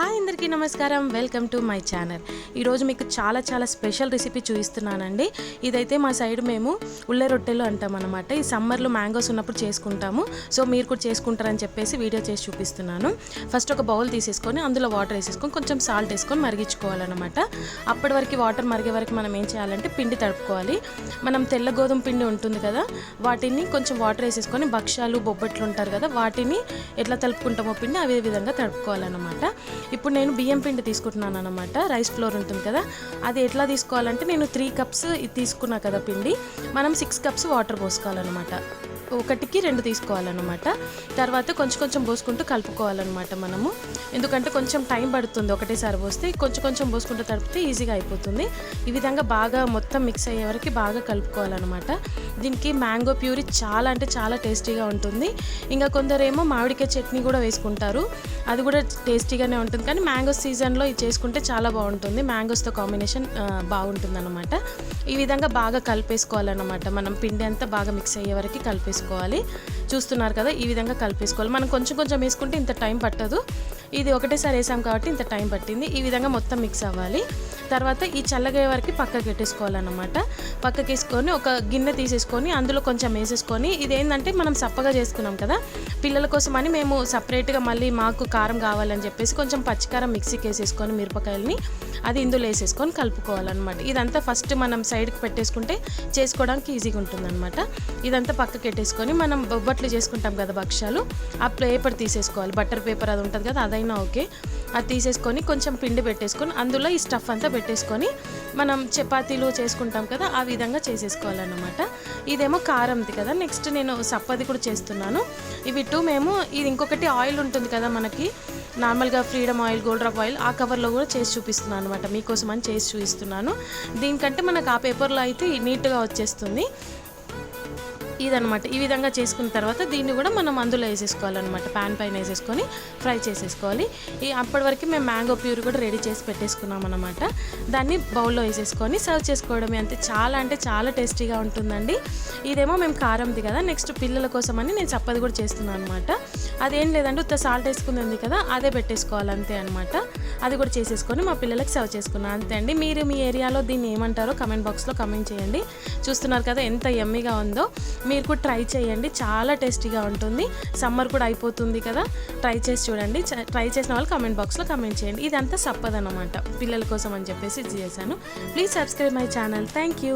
Hi అందరికీ నమస్కారం. Welcome to my channel. ఈరోజు మీకు చాలా చాలా స్పెషల్ రెసిపీ చూపిస్తున్నానండి ఇదైతే మా సైడ్ మేము ఉల్లె రొట్టెలు అంటాం అనమాట ఈ సమ్మర్లో మ్యాంగోస్ ఉన్నప్పుడు చేసుకుంటాము. సో మీరు కూడా చేసుకుంటారని చెప్పేసి వీడియో చేసి చూపిస్తున్నాను. ఫస్ట్ ఒక బౌల్ తీసేసుకొని అందులో వాటర్ వేసేసుకొని కొంచెం సాల్ట్ వేసుకొని మరిగించుకోవాలన్నమాట. అప్పటి వరకు వాటర్ మరిగే వరకు మనం ఏం చేయాలంటే పిండి తడుపుకోవాలి. మనం తెల్ల గోధుమ పిండి ఉంటుంది కదా వాటిని కొంచెం వాటర్ వేసేసుకొని భక్ష్యాలు బొబ్బట్లు ఉంటారు కదా వాటిని ఎట్లా తలుపుకుంటామో పిండి అదే విధంగా తడుపుకోవాలన్నమాట. ఇప్పుడు నేను బియ్యం పిండి తీసుకుంటున్నాను అనమాట రైస్ ఫ్లోర్ ఉంటుంది కదా. అది ఎట్లా తీసుకోవాలంటే నేను త్రీ కప్స్ ఇది తీసుకున్నా కదా పిండి. మనం సిక్స్ కప్స్ వాటర్ పోసుకోవాలన్నమాట. ఒకటికి రెండు తీసుకోవాలన్నమాట. తర్వాత కొంచెం కొంచెం పోసుకుంటూ కలుపుకోవాలన్నమాట మనము. ఎందుకంటే కొంచెం టైం పడుతుంది ఒకటేసారి పోస్తే కొంచెం కొంచెం పోసుకుంటూ తడిపితే ఈజీగా అయిపోతుంది. ఈ విధంగా బాగా మొత్తం మిక్స్ అయ్యే వరకు బాగా కలుపుకోవాలన్నమాట. దీనికి మ్యాంగో ప్యూరీ చాలా అంటే చాలా టేస్టీగా ఉంటుంది. ఇంకా కొందరేమో మామిడికాయ చట్నీ కూడా వేసుకుంటారు. అది కూడా టేస్టీగానే ఉంటుంది. కానీ మ్యాంగో సీజన్లో ఇది చేసుకుంటే చాలా బాగుంటుంది. మ్యాంగోస్తో కాంబినేషన్ బాగుంటుంది అనమాట ఈ విధంగా బాగా కలిపేసుకోవాలన్నమాట. మనం పిండి అంతా బాగా మిక్స్ అయ్యే వరకు కలిపేసుకోవాలి. చూస్తున్నారు కదా ఈ విధంగా కలిపేసుకోవాలి. మనం కొంచెం కొంచెం వేసుకుంటే ఇంత టైం పట్టదు. ఇది ఒకటేసారి వేసాం కాబట్టి ఇంత టైం పట్టింది. ఈ విధంగా మొత్తం మిక్స్ అవ్వాలి. తర్వాత ఈ చల్లగే వరకు పక్కకి పెట్టేసుకోవాలన్నమాట. పక్కకి వేసుకొని ఒక గిన్నె తీసేసుకొని అందులో కొంచెం వేసేసుకొని ఇది ఏంటంటే మనం సప్పగా చేసుకున్నాం కదా పిల్లల కోసం అని మేము సపరేట్గా మళ్ళీ మాకు కారం కావాలని చెప్పేసి కొంచెం పచ్చికారం మిక్సీకి వేసేసుకొని మిరపకాయలని అది ఇందులో వేసేసుకొని కలుపుకోవాలన్నమాట. ఇదంతా ఫస్ట్ మనం సైడ్కి పెట్టేసుకుంటే చేసుకోవడానికి ఈజీగా ఉంటుందన్నమాట. ఇదంతా పక్కకి పెట్టేసుకొని మనం బొబ్బట్లు చేసుకుంటాం కదా భక్ష్యాలు ఆ పేపర్ తీసేసుకోవాలి. బటర్ పేపర్ అది ఉంటుంది కదా అదైనా ఓకే. అది తీసేసుకొని కొంచెం పిండి పెట్టేసుకొని అందులో ఈ స్టఫ్ అంతా పెట్టేసుకొని మనం చపాతీలు చేసుకుంటాం కదా ఆ విధంగా చేసేసుకోవాలన్నమాట. ఇదేమో కారంది కదా నెక్స్ట్ నేను సప్పది కూడా చేస్తున్నాను. ఇవి టూ మేము ఇది ఇంకొకటి ఆయిల్ ఉంటుంది కదా మనకి నార్మల్గా Freedom oil Gold Drop oil ఆ కవర్లో కూడా చేసి చూపిస్తున్నాను అనమాట మీకోసం అని చేసి చూపిస్తున్నాను. దీనికంటే మనకు ఆ పేపర్లో అయితే నీట్గా వచ్చేస్తుంది. ఇదనమాట ఈ విధంగా చేసుకున్న తర్వాత దీన్ని కూడా మనం అందులో వేసేసుకోవాలన్నమాట. ప్యాన్ పైన వేసేసుకొని ఫ్రై చేసేసుకోవాలి. ఈ అప్పటి వరకు మేము మ్యాంగో ప్యూర్ కూడా రెడీ చేసి పెట్టేసుకున్నాం అనమాట దాన్ని బౌల్లో వేసేసుకొని సర్వ్ చేసుకోవడమే అంతే. చాలా అంటే చాలా టేస్టీగా ఉంటుందండి. ఇదేమో మేము కారంది కదా నెక్స్ట్ పిల్లల కోసం అని నేను చప్పది కూడా చేస్తున్నాను అనమాట అదేం లేదంటే ఉత్త సాల్ట్ వేసుకుంది ఉంది కదా అదే పెట్టేసుకోవాలి అంతే అనమాట అది కూడా చేసేసుకొని మా పిల్లలకి సర్వ్ చేసుకున్నాను. అంతే అండి. మీరు మీ ఏరియాలో దీన్ని ఏమంటారో కమెంట్ బాక్స్లో కమెంట్ చేయండి. చూస్తున్నారు కదా ఎంత ఎమ్మీగా ఉందో. మీరు కూడా ట్రై చేయండి. చాలా టేస్టీగా ఉంటుంది. సమ్మర్ కూడా అయిపోతుంది కదా. ట్రై చేసి చూడండి. ట్రై చేసిన వాళ్ళు కమెంట్ బాక్స్లో కమెంట్ చేయండి. ఇదంతా సప్పదనమాట పిల్లల కోసం అని చెప్పేసి ఇది చేశాను. Please subscribe my channel. Thank you.